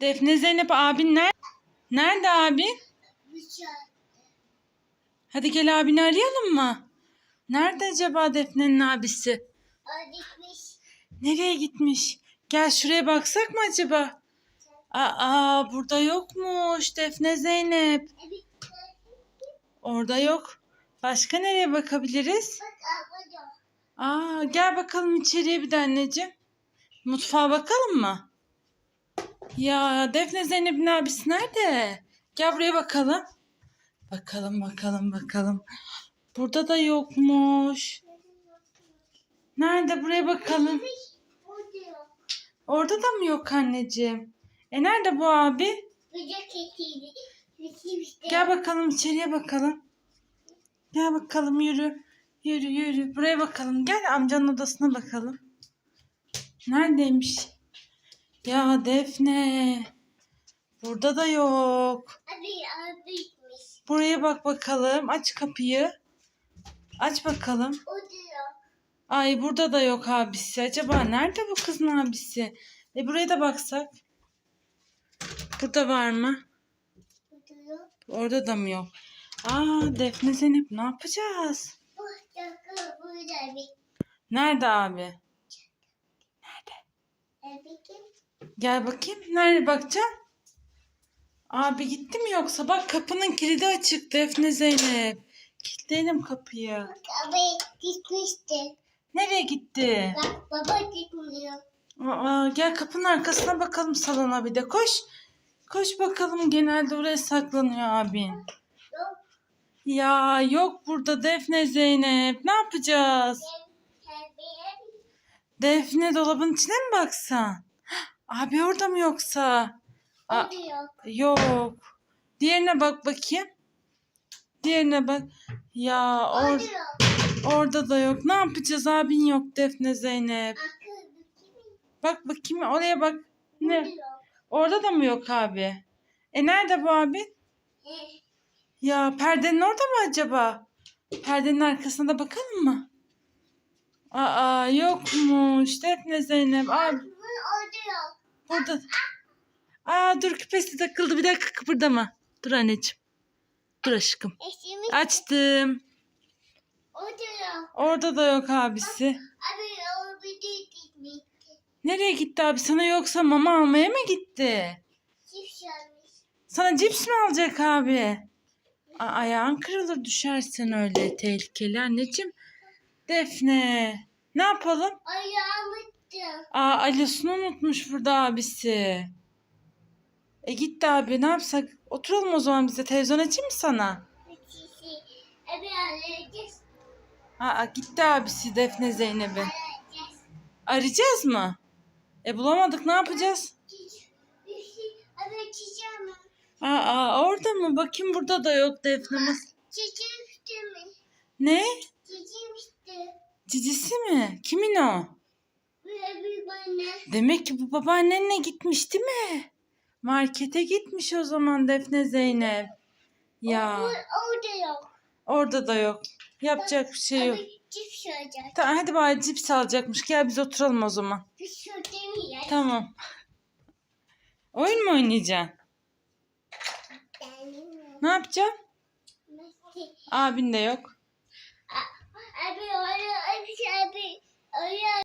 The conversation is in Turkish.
Defne Zeynep abin nerede? Nerede abin? Hadi gel abini arayalım mı? Nerede acaba Defne'nin abisi? Nereye gitmiş? Gel şuraya baksak mı acaba? Aa burada yokmuş Defne Zeynep. Orada yok. Başka nereye bakabiliriz? Aa gel bakalım içeriye bir de anneciğim. Mutfağa bakalım mı? Ya Defne Zeynep'in abisi nerede? Gel buraya bakalım. Bakalım bakalım bakalım. Burada da yokmuş. Nerede buraya bakalım. Orada da mı yok anneciğim? E nerede bu abi? Gel bakalım içeriye bakalım. Gel bakalım yürü. Yürü yürü. Buraya bakalım. Gel amcanın odasına bakalım. Neredeymiş? Ya Defne. Burada da yok. Buraya bak bakalım. Aç kapıyı. Aç bakalım. Ay burada da yok abisi. Acaba nerede bu kızın abisi? E buraya da baksak. Burada var mı? Orada da mı yok? Aa Defne Zeynep ne yapacağız? Nerede abi? Gel bakayım. Nerede bakacaksın? Abi gitti mi yoksa? Bak kapının kilidi açık Defne Zeynep. Kilitleyelim kapıyı. Nereye gitti? Baba gitmiyor. Aa, gel kapının arkasına bakalım salona bir de. Koş. Koş bakalım genelde oraya saklanıyor abin. Yok. Ya yok burada Defne Zeynep. Ne yapacağız? Defne dolabın içine mi baksan? Abi orada mı yoksa? Orada yok. yok. Diğerine bak bakayım. Diğerine bak. Ya or Orada yok. orada da yok. Ne yapacağız? Abin yok Defne Zeynep. Akıl? Bak bakayım oraya bak. Ne? yok. Orada da mı yok abi? E nerede bu abi? He. Ya perdenin orada mı acaba? Perdenin arkasına da bakalım mı? Aa yokmuş. Defne Zeynep. Abi orada yok. Burada. Aa dur küpesi takıldı. Bir dakika kıpırdama. Dur anneciğim. Dur aşkım. Açtım. orada yok. Orada da yok abisi. Abi o bir de gitmiş. Nereye gitti abi? Sana yoksa mama almaya mı gitti? Çift çalmış. Sana cips mi alacak abi? A- ayağın kırılır düşersen öyle tehlikeli anneciğim. Defne. Ne yapalım? Ayağımı Aa Alice'ını unutmuş burada abisi. E gitti abi ne yapsak? Oturalım o zaman bize televizyon açayım mı sana? Aa gitti abisi Defne Zeynep'i. Arayacağız mı? E bulamadık ne yapacağız? Çiçeğim. Aa orada mı? Bakayım burada da yok Defne. İşte mi? Ne? İşte. Cicisi mi? Kimin o? Demek ki bu babaannenle gitmiş değil mi? Markete gitmiş o zaman Defne Zeynep. Ya orada yok. orada da yok. Yapacak bir şey yok. Abi çift çalacak. Tamam hadi bari cips alacakmış. Gel biz oturalım o zaman. Bir şey demiyor. Tamam. Oyun mu oynayacaksın? Ne yapacaksın? Abin de yok. Abi orada abi abi oraya